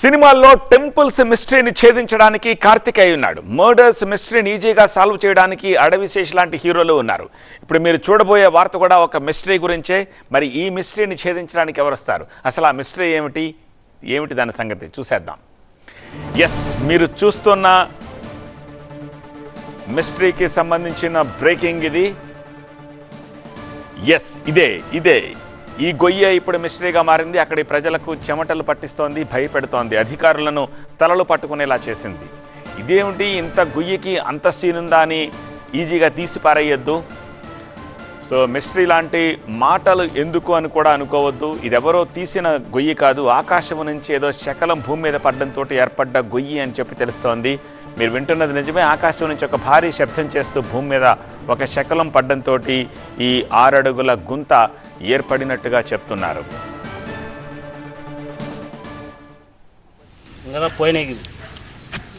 సినిమాల్లో టెంపుల్స్ మిస్టరీని ఛేదించడానికి కార్తికేయ ఉన్నాడు. మర్డర్స్ మిస్టరీని ఈజీగా సాల్వ్ చేయడానికి అడవిశేష్ లాంటి హీరోలు ఉన్నారు. ఇప్పుడు మీరు చూడబోయే వార్త కూడా ఒక మిస్టరీ గురించే. మరి ఈ మిస్టరీని ఛేదించడానికి ఎవరు వస్తారు? అసలు ఆ మిస్టరీ ఏమిటి? ఏమిటి దాని సంగతి? చూసేద్దాం. ఎస్ మీరు చూస్తున్న మిస్టరీకి సంబంధించిన బ్రేకింగ్ ఇది. ఎస్ ఇదే ఇదే. ఈ గొయ్య ఇప్పుడు మిస్టరీగా మారింది. అక్కడి ప్రజలకు చెమటలు పట్టిస్తోంది భయపెడుతోంది. అధికారులను తలలు పట్టుకునేలా చేసింది. ఇదేమిటి ఇంత గొయ్యకి అంత సీనుందా అని ఈజీగా తీసి పారేయొద్దు సో మిస్ట్రీ లాంటి మాటలు ఎందుకు అని కూడా అనుకోవద్దు. ఎవరో తీసిన గొయ్యి కాదు. ఆకాశం నుంచి ఏదో శకలం భూమి మీద పడ్డంతో ఏర్పడ్డ గొయ్యి అని చెప్పి తెలుస్తోంది. మీరు వింటున్నది నిజమే. ఆకాశం నుంచి ఒక భారీ శబ్దం చేస్తూ భూమి మీద ఒక శకలం పడ్డంతో ఈ ఆరడుగుల గుంత ఏర్పడినట్టుగా చెప్తున్నారు. పోయినాయి.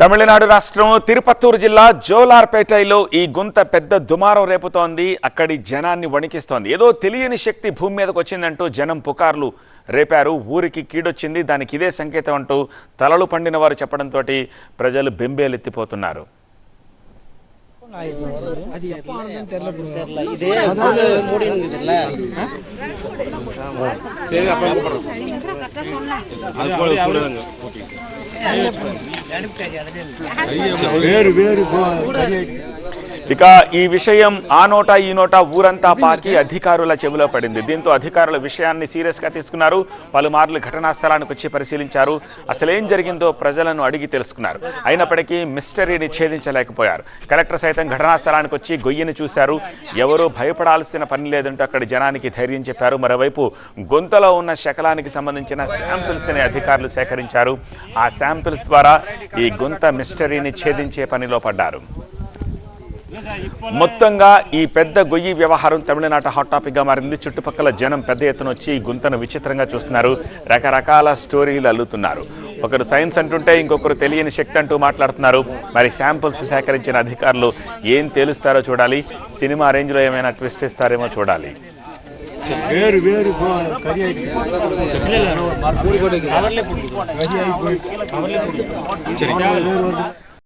తమిళనాడు రాష్ట్రం తిరుపత్తూరు జిల్లా జోలార్పేటలో ఈ గుంత పెద్ద దుమారం రేపుతోంది. అక్కడి జనాన్ని వణికిస్తోంది. ఏదో తెలియని శక్తి భూమి మీదకి వచ్చిందంటూ జనం పుకార్లు రేపారు. ఊరికి కీడొచ్చింది. దానికి ఇదే సంకేతం అంటూ తలలు పండిన వారు చెప్పడంతో ప్రజలు బెంబేలెత్తిపోతున్నారు. வேறு வேறு ఇక ఈ విషయం ఆ నోట ఈ నోట ఊరంతా పాకి అధికారుల చెవిలో పడింది. దీంతో అధికారుల విషయాన్ని సీరియస్గా తీసుకున్నారు. పలుమార్లు ఘటనా స్థలానికి వచ్చి పరిశీలించారు. అసలేం జరిగిందో ప్రజలను అడిగి తెలుసుకున్నారు. అయినప్పటికీ మిస్టరీని ఛేదించలేకపోయారు కలెక్టర్ సైతం ఘటనా స్థలానికి వచ్చి గొయ్యిని చూశారు. ఎవరూ భయపడాల్సిన పని లేదంటూ అక్కడి జనానికి ధైర్యం చెప్పారు. మరోవైపు గొంతలో ఉన్న శకలానికి సంబంధించిన శాంపిల్స్ని అధికారులు సేకరించారు. ఆ శాంపిల్స్ ద్వారా ఈ గుంత మిస్టరీని ఛేదించే పనిలో పడ్డారు. మొత్తంగా ఈ పెద్ద గొయ్యి వ్యవహారం తమిళనాట హాట్ టాపిక్గా మారింది. చుట్టుపక్కల జనం పెద్ద ఎత్తున వచ్చి ఈ గుంతను విచిత్రంగా చూస్తున్నారు. రకరకాల స్టోరీలు అల్లుతున్నారు. ఒకరు సైన్స్ అంటుంటే ఇంకొకరు తెలియని శక్తి అంటూ మాట్లాడుతున్నారు. మరి శాంపుల్స్ సేకరించిన అధికారులు ఏం తేలుస్తారో చూడాలి. సినిమా రేంజ్లో ఏమైనా ట్విస్ట్ ఇస్తారేమో చూడాలి.